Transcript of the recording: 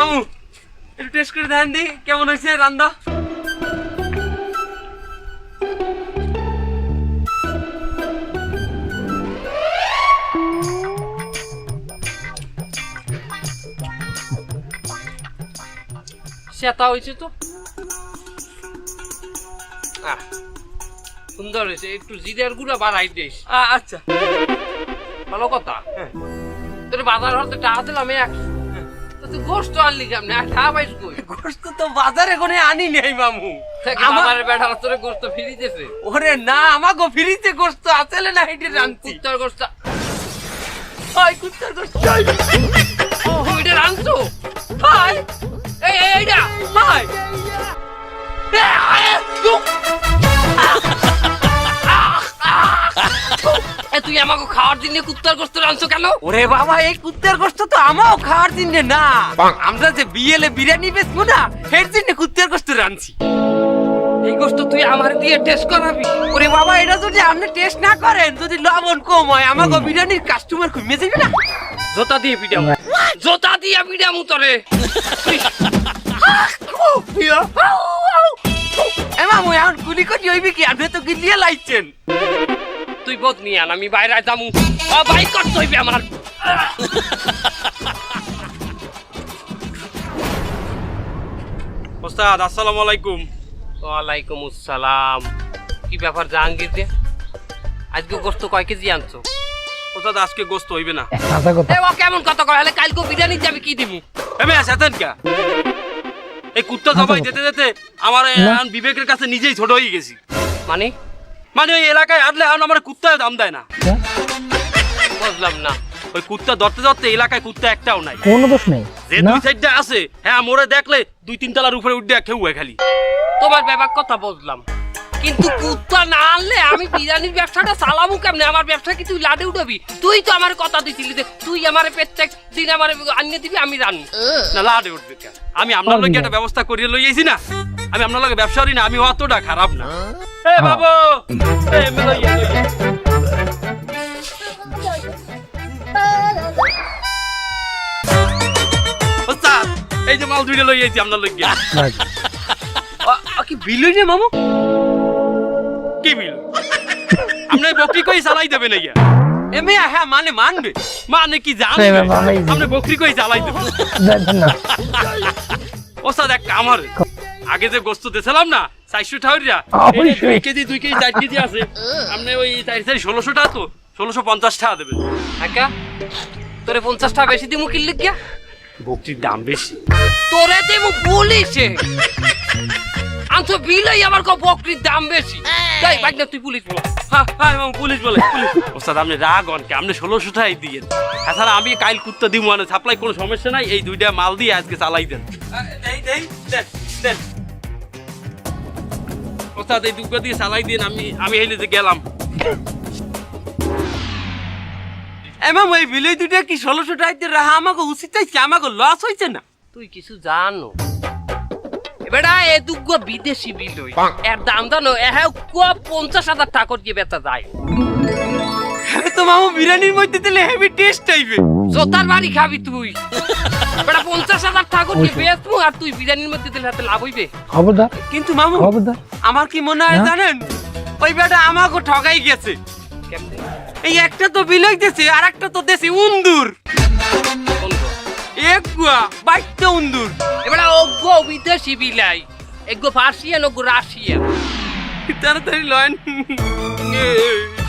একটু টেস্ট করে দেন দি কেমন হয়েছে রান্দা সেটা হয়েছে তো। সুন্দর হয়েছে একটু জিরার গুঁড়া বাড়াই দিস। আচ্ছা। ভালো কথা। তোর বাজার হতে টাকা দিলাম এক তো তুই গোস্ত আনলি কেমনে? আর খা পাইস কই? গোস্ত তো বাজারে কোনে আনি নেই মামু। আমার- বেটার তোরে গোস্ত ফিরি দিয়েছে ওরে না আমাকে ফ্রিতে গোস্ত আসলে না হেঁটে রাঁধছি। কুত্তার গোস্ত হাই কুত্তার গোস্ত ওইটা রাঁধছো হাই। এই এই এইটা হাই। তুই আমাকে খাওয়ার দিনে কুত্তার গোস্ত রাঁধছো কেন? ওরে বাবা এই কুত্তার গোস্ত তো আমাও খাওয়ার জন্য না। আমরা যে বিয়েলে বিরিয়ানি বেচবো না এর জন্য কুত্তার গোস্ত রাঁধছি। এই গোস্ত তুই আমার দিয়ে টেস্ট করাবি। ওরে বাবা এটা যদি আপনি টেস্ট না করেন যদি লবণ কম হয় আমাকে বিরিয়ানির কাস্টমার কমে যাবে না। জোতা দিয়ে পিটাম জোতা দিয়ে পিটাম তোরে। এমা মুই এখন গুলি করি হইবি কি? আপনি তো গিলিয়ে লাইছেন। তুই বোধ নিয়ে আন আমি বাইরে যামু। বাইক করতে হইবে আমার। ওস্তাদ আসসালামু আলাইকুম। ওয়ালাইকুম আসসালাম। কি ব্যাপার জাহাঙ্গীর যে আজকে গোস্ত কয় কেজি আনছো? ওস্তাদ আজকে গোস্ত হইবে না। ও কেমন কথা কয়? হলে কালকে বিরিয়ানি যাবে কি দিমু? আছেন কা? এই কুত্তা জবাই যেতে যেতে আমার এখন বিবেকের কাছে নিজেই ছোট হয়ে গেছি। মানে? মানে ওই এলাকায় আসলে এখন আমার কুত্তায় দাম দেয় না। বুঝলাম না। ওই কুত্তা ধরতে ধরতে এলাকায় কুত্তা একটাও নাই। কোনো দোষ নেই। যে দুই সাইডটা আছে হ্যাঁ মোড়ে দেখলে দুই তিন তলার উপরে উঠে কেউ খালি। তোমার ব্যাপার কথা বুঝলাম। কিন্তু কুত্তা না আনলে আমি বিরিয়ানির ব্যবসাটা চালাবো কেমনে? আমার ব্যবসা কি তুই লাডে উঠাবি? তুই তো আমার কথা দিছিলি যে তুই আমার প্রত্যেক দিন আমার আনিয়ে দিবি আমি রান্নি। না লাডে উঠবে কেন? আমি আপনার লগে একটা ব্যবস্থা করিয়ে লইয়েছি না? আমি আপনার লগে ব্যবসা করি না আমি অতটা খারাপ না। এ বাবু এ। ওস্তাদ, এই যে মাল দুইটা লইয়েছি আপনার লগে। কি বিলই রে মামু? কি বিল? আপনি বকরি কই চালাই দেবে না ইয়া এমে হ্যাঁ মানে মানবে। মানে কি জানেন সেই বাবা, এই যে- আপনি বকরি কই চালাই দেবে না। ওস্তাদ এক কামার আগে যে গোস্ত দিয়েছিলাম না চারশো ঠাউরিয়া দুই কেজি দুই কেজি চার কেজি আছে। আপনি ওই চার চারি ষোলোশো টাকা তো ষোলোশো পঞ্চাশ টাকা দেবেন। একা? তোরে পঞ্চাশ টাকা বেশি দিমু কিনলে গিয়া? বকরির দাম বেশি। তোরে দেবো পুলিশে। আনছো বিলাই আমার কো বকরির দাম বেশি। তাই বাইক না তুই পুলিশ বলো। হ্যাঁ হ্যাঁ পুলিশ বলে পুলিশ। ওস্তাদ আপনি রাগ অনকে আপনি ষোলোশো টাকাই দিয়ে তাছাড়া আমি কাইল কুত্তা দিব মানে সাপ্লাই কোনো সমস্যা নাই। এই দুইটা মাল দিয়ে আজকে চালাই দেন। দেন দেন। ওস্তাদ এই দুগ্গা দিয়ে চালাই দিন আমি আমি হেলে যে গেলাম। এমা এই বিলই দুটা কি ষোলোশো টাকা রাহা আমাকে উচিত চাইছে? আমাকে লস হয়েছে না? তুই কিছু জানো? বেটা এ দুগ্গো বিদেশি বিলই এর দাম জানো এ হ্যাঁ পঞ্চাশ হাজার টাকা দিয়ে বেচা যায়। আরে তো মামু বিরিয়ানির মধ্যে দিলে হেভি টেস্ট আইবে। জোতার বাড়ি খাবি তুই। বেটা পঞ্চাশ হাজার টাকা দিয়ে বেচবো আর তুই বিরিয়ানির মধ্যে দিলে হাতে লাভ হইবে। খবরদার। কিন্তু মামু খবরদার। আমার কি মনে হয় জানেন? ওই বেটা আমাকে ঠগাই গেছে। এই একটা তো বিলই দিছে আর একটা তো দেশে উন্দুর। এক বাইকটা উন্দুর। এবারে ওগো বিদেশি বিলাই। এগো ফার্সিয়ান ওগো রাশিয়ান। তাড়াতাড়ি লয়েন।